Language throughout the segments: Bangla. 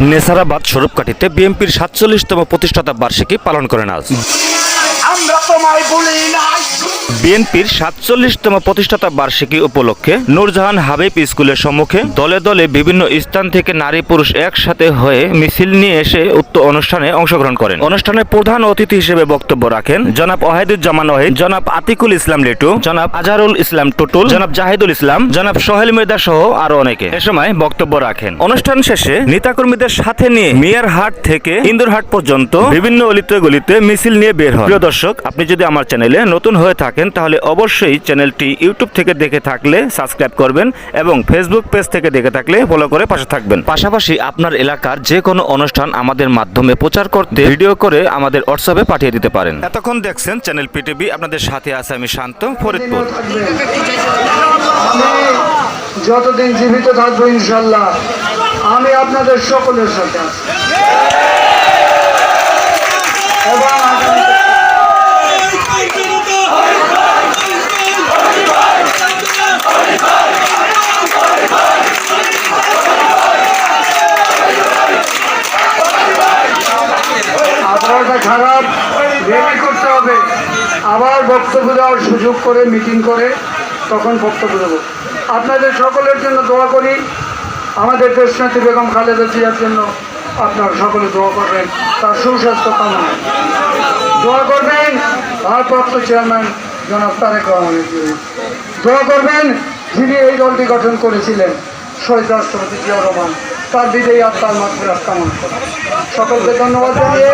নেসারাবাদ স্বরূপকাঠিতে বিএনপির সাতচল্লিশতম প্রতিষ্ঠাতা বার্ষিকী পালন করেন আজ। আমরা তোমায় বলি নাই বিএনপির সাতচল্লিশতম প্রতিষ্ঠাতা বার্ষিকী উপলক্ষে নূরজাহান হাবিব স্কুলের সম্মুখে দলে দলে বিভিন্ন স্থান থেকে নারী পুরুষ একসাথে হয়ে মিছিল নিয়ে এসে উক্ত অনুষ্ঠানে অংশগ্রহণ করেন। অনুষ্ঠানে প্রধান অতিথি হিসেবে বক্তব্য রাখেন জনাব ওয়াহিদুজ্জামান ওয়াহিদ, জনাব আতিকুল ইসলাম লিটু, জনাব আজহারুল ইসলাম টুটুল, জনাব জাহিদুল ইসলাম, জনাব সোহেল মৃদা সহ আরও অনেকে। এ সময় বক্তব্য রাখেন। অনুষ্ঠান শেষে নেতাকর্মীদের সাথে নিয়ে মিয়ার হাট থেকে ইন্দুরহাট পর্যন্ত বিভিন্ন অলিতে গলিতে মিছিল নিয়ে বের হয় প্রিয় দর্শক, আপনি যদি আমার চ্যানেলে নতুন হয়ে থাকেন তাহলে অবশ্যই চ্যানেলটি ইউটিউব থেকে দেখে থাকলে সাবস্ক্রাইব করবেন এবং ফেসবুক পেজ থেকে দেখে থাকলে ফলো করে পাশে থাকবেন। পাশাপাশি আপনার এলাকার যে কোনো অনুষ্ঠান আমাদের মাধ্যমে প্রচার করতে, ভিডিও করে আমাদের হোয়াটসঅ্যাপে পাঠিয়ে দিতে পারেন। এতক্ষণ দেখছেন চ্যানেল পিটিভি, আপনাদের সাথে আছে আমি শান্ত ফরিদপুর। যতদিন জীবিত থাকব ইনশাল্লাহ আমি আপনাদের সকলের সাথে আছি। এবং আবহাওয়াটা খারাপ রেডি করতে হবে। আবার বক্তব্য দেওয়ার সুযোগ করে মিটিং করে, তখন বক্তব্য দেবো। আপনাদের সকলের জন্য দোয়া করি। আমাদের দেশনাথী বেগম খালেদা জিয়ার জন্য আপনারা সকলে দোয়া করবেন। তার সুস্বাস্থ্য কামনা দোয়া করবেন ভারপ্রাপ্ত চেয়ারম্যান জনাব তারেক রহমানের জন্য। দোয়া করবেন যিনি এই দলটি গঠন করেছিলেন, শহীদ রাষ্ট্রপতি জিয়া রহমান। তার বিজয়ী আত্মার মাত্রা কামনা করি। সকলকে ধন্যবাদ জানিয়ে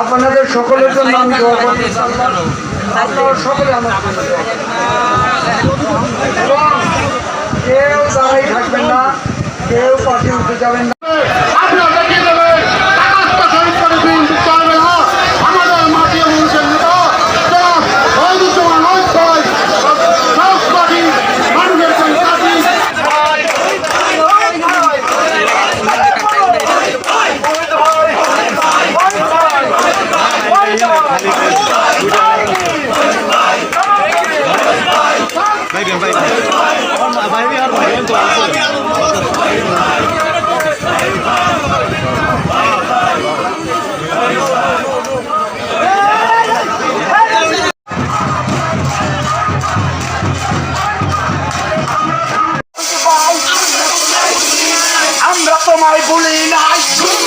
আপনাদের সকলের জন্য আমি সকলে আমার কেউ দাঁড়াই থাকবেন না, কেউ পাশে উঠে যাবেন না। আমরা তোমায় বলি নাই